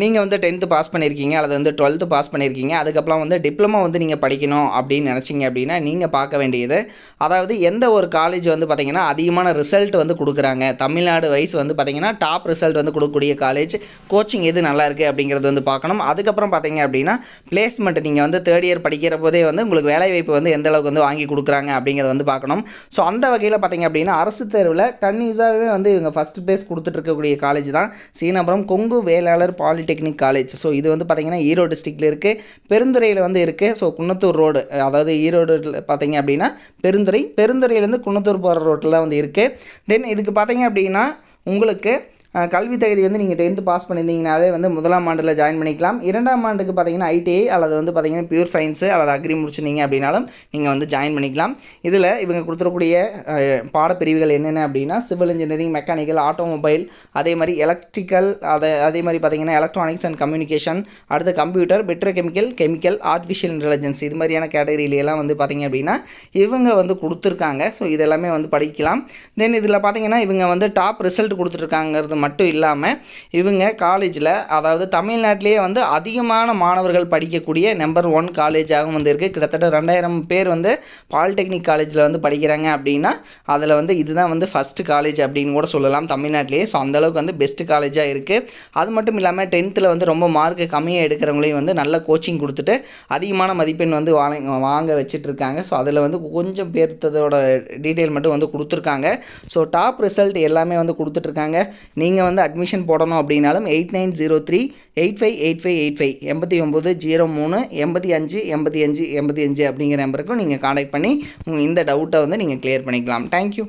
நீங்கள் வந்து tenth pass பண்ணியிருக்கீங்க அல்லது வந்து டுவெல்த்து பாஸ் பண்ணியிருக்கீங்க அதுக்கப்புறம் வந்து டிப்ளமோ வந்து நீங்கள் படிக்கணும் அப்படின்னு நினச்சிங்க அப்படின்னா நீங்கள் பார்க்க வேண்டியது. அதாவது எந்த ஒரு காலேஜ் வந்து பார்த்திங்கன்னா அதிகமான ரிசல்ட் வந்து கொடுக்குறாங்க. தமிழ்நாடு வைஸ் வந்து பார்த்திங்கன்னா டாப் ரிசல்ட் வந்து கொடுக்கக்கூடிய காலேஜ் கோச்சிங் எது நல்லா இருக்குது அப்படிங்கிறது வந்து பார்க்கணும். அதுக்கப்புறம் பார்த்தீங்க அப்படின்னா பிளேஸ்மெண்ட் நீங்கள் வந்து தேர்ட் இயர் படிக்கிற போதே வந்து உங்களுக்கு வேலைவாய்ப்பு வந்து எந்த அளவுக்கு வந்து வாங்கி கொடுக்குறாங்க அப்படிங்கிறத வந்து பார்க்கணும். ஸோ அந்த வகையில் பார்த்தீங்க அப்படின்னா அரசு தேர்வில் கன்யூஸாகவே வந்து இவங்க ஃபஸ்ட் ப்ளேஸ் கொடுத்துட்டு இருக்கக்கூடிய காலேஜ் தான். Seenapuram Kongu Vellalar poly polytechnic college. So இது வந்து பார்த்திங்கன்னா ஈரோடு டிஸ்ட்ரிக்டில் இருக்குது பெருந்துறையில் வந்து இருக்குது ஸோ குன்னத்தூர் ரோடு அதாவது ஈரோடு பார்த்திங்க அப்படின்னா பெருந்துறை. பெருந்துறையிலேருந்து குன்னத்தூர் போகிற ரோட்டில் வந்து இருக்குது தென் இதுக்கு பார்த்தீங்க அப்படின்னா உங்களுக்கு கல்வி தகுதி வந்து நீங்கள் டென்த்து பாஸ் பண்ணியிருந்தீங்கனாலே வந்து முதலாம் ஆண்டில் ஜாயின் பண்ணிக்கலாம். இரண்டாம் ஆண்டுக்கு பார்த்தீங்கன்னா ஐடிஐ அல்லது வந்து பார்த்தீங்கன்னா பியூர் சயின்ஸு அல்லது அக்ரி முடிச்சிருந்தீங்க அப்படின்னாலும் நீங்கள் வந்து ஜாயின் பண்ணிக்கலாம். இதில் இவங்க கொடுத்துருக்கூடிய பாடப்பிரிவுகள் என்னென்ன அப்படின்னா சிவில் இன்ஜினியரிங் மெக்கானிக்கல் ஆட்டோமொபைல் அதே மாதிரி எலக்ட்ரிக்கல் அதை அதே மாதிரி பார்த்தீங்கன்னா எலக்ட்ரானிக்ஸ் அண்ட் கம்யூனிகேஷன் அடுத்து computer petrochemical artificial intelligence இது மாதிரியான கேட்டகரியிலலாம் வந்து பார்த்தீங்க அப்படின்னா இவங்க வந்து கொடுத்துருக்காங்க. ஸோ இதெல்லாமே வந்து படிக்கலாம். தென் இதில் பார்த்தீங்கன்னா இவங்க வந்து டாப் ரிசல்ட் கொடுத்துருக்காங்கிறது மட்டும் இல்லாமல் இவங்க காலேஜில் அதாவது தமிழ்நாட்டிலேயே வந்து அதிகமான மாணவர்கள் படிக்கக்கூடிய நம்பர் ஒன் காலேஜாகவும் வந்து இருக்குது கிட்டத்தட்ட ரெண்டாயிரம் பேர் வந்து பாலிடெக்னிக் காலேஜில் வந்து படிக்கிறாங்க அப்படின்னா அதில் வந்து இதுதான் வந்து ஃபஸ்ட்டு காலேஜ் அப்படின்னு கூட சொல்லலாம் தமிழ்நாட்டிலேயே. ஸோ அந்தளவுக்கு வந்து பெஸ்ட்டு காலேஜாக இருக்குது அது மட்டும் இல்லாமல் டென்த்தில் வந்து ரொம்ப மார்க் கம்மியாக எடுக்கிறவங்களையும் வந்து நல்ல கோச்சிங் கொடுத்துட்டு அதிகமான மதிப்பெண் வந்து வாங்க வாங்க வச்சுட்டு இருக்காங்க. ஸோ அதில் வந்து கொஞ்சம் பேர்த்ததோட டீட்டெயில் மட்டும் வந்து கொடுத்துருக்காங்க. ஸோ டாப் ரிசல்ட் எல்லாமே வந்து கொடுத்துட்ருக்காங்க நீங்கள் வந்து அட்மிஷன் போடணும் அப்படின்னாலும் eight nine zero three eight five eight five eight five எண்பத்தி ஒம்பது ஜீரோ மூணு எண்பத்தி அஞ்சு எண்பத்தி அஞ்சு எண்பத்தி அஞ்சு அப்படிங்கிற நம்பருக்கும் நீங்கள் காண்டாக்ட் பண்ணி உங்கள் இந்த டவுட்டை வந்து நீங்கள் கிளியர் பண்ணிக்கலாம். தேங்க்யூ